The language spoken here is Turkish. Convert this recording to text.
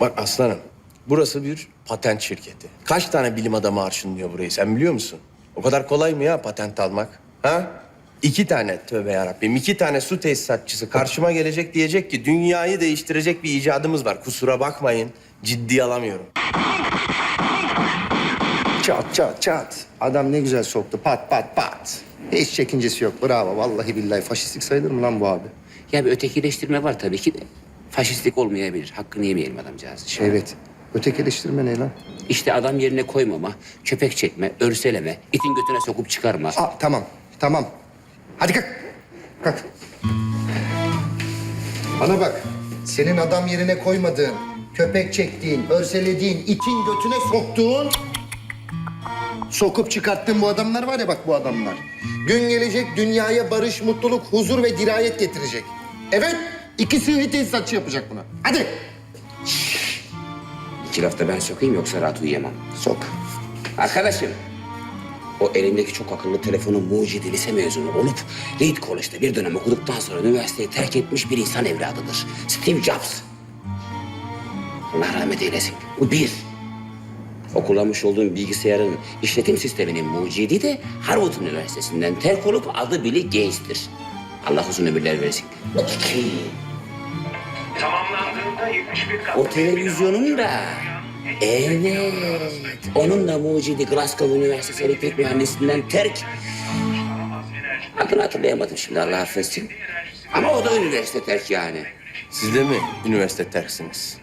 Bak aslanım, burası bir patent şirketi. Kaç tane bilim adamı arşınlıyor burayı sen biliyor musun? O kadar kolay mı ya patent almak? Ha? İki tane tövbe yarabbim, iki tane su tesisatçısı karşıma gelecek diyecek ki dünyayı değiştirecek bir icadımız var. Kusura bakmayın, ciddiye alamıyorum. Çat çat çat. Adam ne güzel soktu. Pat pat pat. Hiç çekincesi yok. Bravo. Vallahi billahi faşistlik sayılır mı lan bu abi? Ya bir ötekileştirme var tabii ki de. Faşistlik olmayabilir. Hakkını yemeyelim adamcağız. Evet. Ötekileştirme ne lan? İşte adam yerine koymama, köpek çekme, örseleme, itin götüne sokup çıkarma. Aa, tamam. Tamam. Hadi kalk. Kalk. Bana bak. Senin adam yerine koymadığın, köpek çektiğin, örselediğin, itin götüne soktuğun... Sokup çıkarttığın bu adamlar var ya bak bu adamlar. Gün gelecek dünyaya barış, mutluluk, huzur ve dirayet getirecek. Evet, iki sivri tesisatçı yapacak bunu. Hadi. İki lafta ben sokayım yoksa rahat uyuyamam. Sok. Arkadaşım, o elindeki çok akıllı telefonun mucidi lise mezunu olup Reed College'da bir dönem okuduktan sonra üniversiteyi terk etmiş bir insan evladıdır. Steve Jobs. Allah rahmet eylesin. Bu bir. O kullanmış olduğum bilgisayarın işletim sisteminin mucidi de Harvard Üniversitesi'nden terk olup adı Billy Gates'tir. Allah uzun ömürler versin. İki. Tamamlandığında 71 kat. O televizyonun da evet onun da mucidi Glasgow Üniversitesi elektrik mühendisinden terk. Adını hatırlayamadım şimdi Allah affetsin. Ama o da üniversite terk yani. Siz de mi üniversite terksiniz?